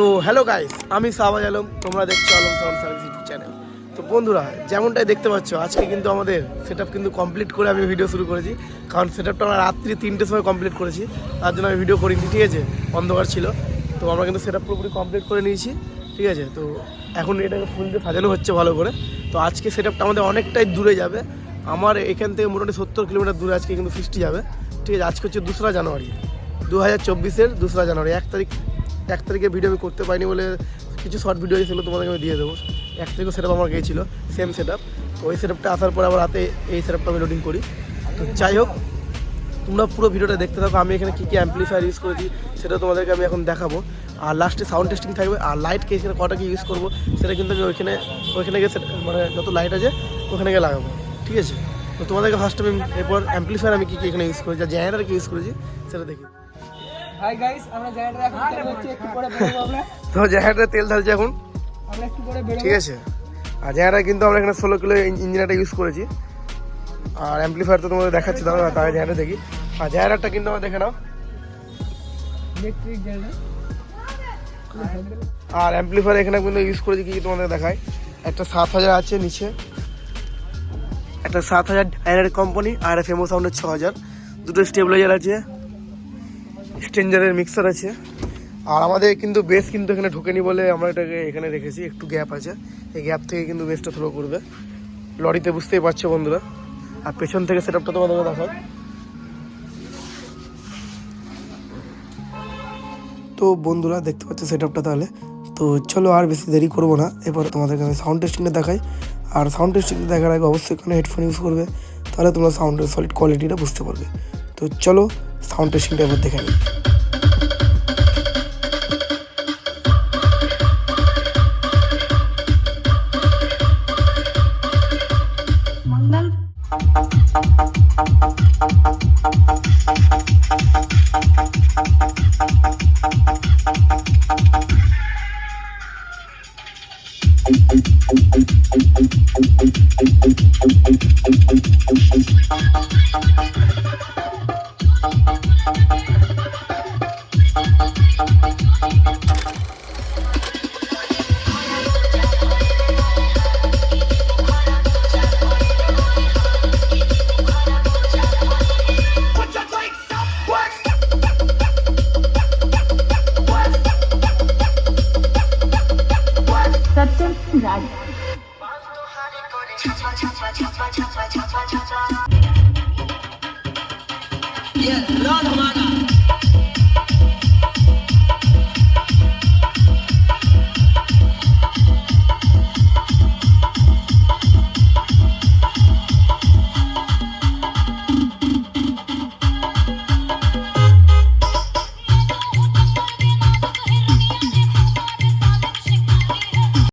তো hello guys আমি সাবাজ আলম, তোমরা দেখছ Alam sound service YouTube channel তো বন্ধুরা, যেমনটাই দেখতে পাচ্ছ, আজকে কিন্তু আমাদের সেট কিন্তু কমপ্লিট করে আমি ভিডিও শুরু করেছি। কারণ সেট আপটা আমরা রাত্রি তিনটের সময় কমপ্লিট করেছি, তার জন্য আমি ভিডিও করিনি, ঠিক আছে? অন্ধকার ছিল। তো আমরা কিন্তু সেট পুরোপুরি কমপ্লিট করে নিয়েছি, ঠিক আছে? তো এখন এটাকে ফুল দিয়ে সাজানো হচ্ছে ভালো করে। তো আজকে সেট আমাদের অনেকটাই দূরে যাবে। আমার এখান থেকে মোটামুটি সত্তর কিলোমিটার দূরে আজকে কিন্তু ফিস্টি যাবে, ঠিক আছে? আজকে হচ্ছে দোসরা জানুয়ারি, দু হাজার চব্বিশের দোসরা জানুয়ারি, এক তারিখ এক তারিখে ভিডিও আমি করতে পারিনি বলে কিছু শর্ট ভিডিও সেগুলো তোমাদেরকে আমি দিয়ে দেবো। এক তারিখও সেট আমার গিয়েছিল সেম সেট আপ ওই সেট আপটা আসার পর আবার রাতে এই সেট আপটা আমি লোডিং করি। তো যাই হোক, তোমরা পুরো ভিডিওটা দেখতে থাকো। আমি এখানে কী কী অ্যাম্পলিফায়ার ইউজ করেছি সেটা তোমাদেরকে আমি এখন দেখাবো। আর লাস্টে সাউন্ড টেস্টিং থাকবে, আর লাইট কে এখানে কটা কি ইউজ করব সেটা কিন্তু আমি ওইখানে ওইখানে গিয়ে মানে যত লাইট আছে, ওখানে গিয়ে লাগাবো। ঠিক আছে? তো তোমাদেরকে ফার্স্ট আমি, এরপর অ্যাম্পলিফায়ার আমি কী কী এখানে ইউজ করেছি আর জেনারেটার কি ইউজ করেছি, সেটা দেখি। হাই গাইস আমরা জায়গাটা এখন তেল হচ্ছে? একটু পরে বেরোবো আমরা। তো জেনারেটার তেল ঢালছি এখন? আমরা একটু পরে বেরোবো। ঠিক আছে। আর জেনারেটার কিন্তু আমরা এখানে ষোলো কিলো ইঞ্জিনারটা ইউজ করেছি। আর অ্যাম্পলিফায়ার তো তোমাদের দেখাচ্ছি দাঁড়া তার জেনারেটার দেখি। আর জেনারেটারটা কিন্তু আমরা দেখে নাও। ইলেকট্রিক আর অ্যাম্পলিফায়ার এখানে কিন্তু ইউজ করেছি কি কি তোমাদের দেখায় একটা সাত হাজার আছে নিচে। একটা সাত হাজার ডাইনার কোম্পানি আর ফেমো সাউন্ডের ছ হাজার। দুটো স্টেবিলাইজার আছে। স্ট্রেঞ্জারের মিক্সার আছে। আর আমাদের কিন্তু বেস কিন্তু এখানে ঢোকেনি বলে আমরা এটাকে এখানে রেখেছি, একটু গ্যাপ আছে। এই গ্যাপ থেকে কিন্তু বেসটা থ্রো করবে। লরিতে বুঝতেই পারছ বন্ধুরা। আর পেছন থেকে সেট আপটা তোমাদেরকে দেখায় তো বন্ধুরা, দেখতে পাচ্ছ সেট আপটা তাহলে। তো চলো আর বেশি দেরি করব না। এবার তোমাদেরকে আমি সাউন্ড টেস্টিংটা দেখাই। আর সাউন্ড টেস্টিংটা দেখার আগে অবশ্যই এখানে হেডফোন ইউজ করবে। তাহলে তোমরা সাউন্ডের সলিড কোয়ালিটিটা বুঝতে পারবে। তো চলো সাউন্ড টেস্টিংটা এবার দেখে নিই Yeah, no, no, no, no.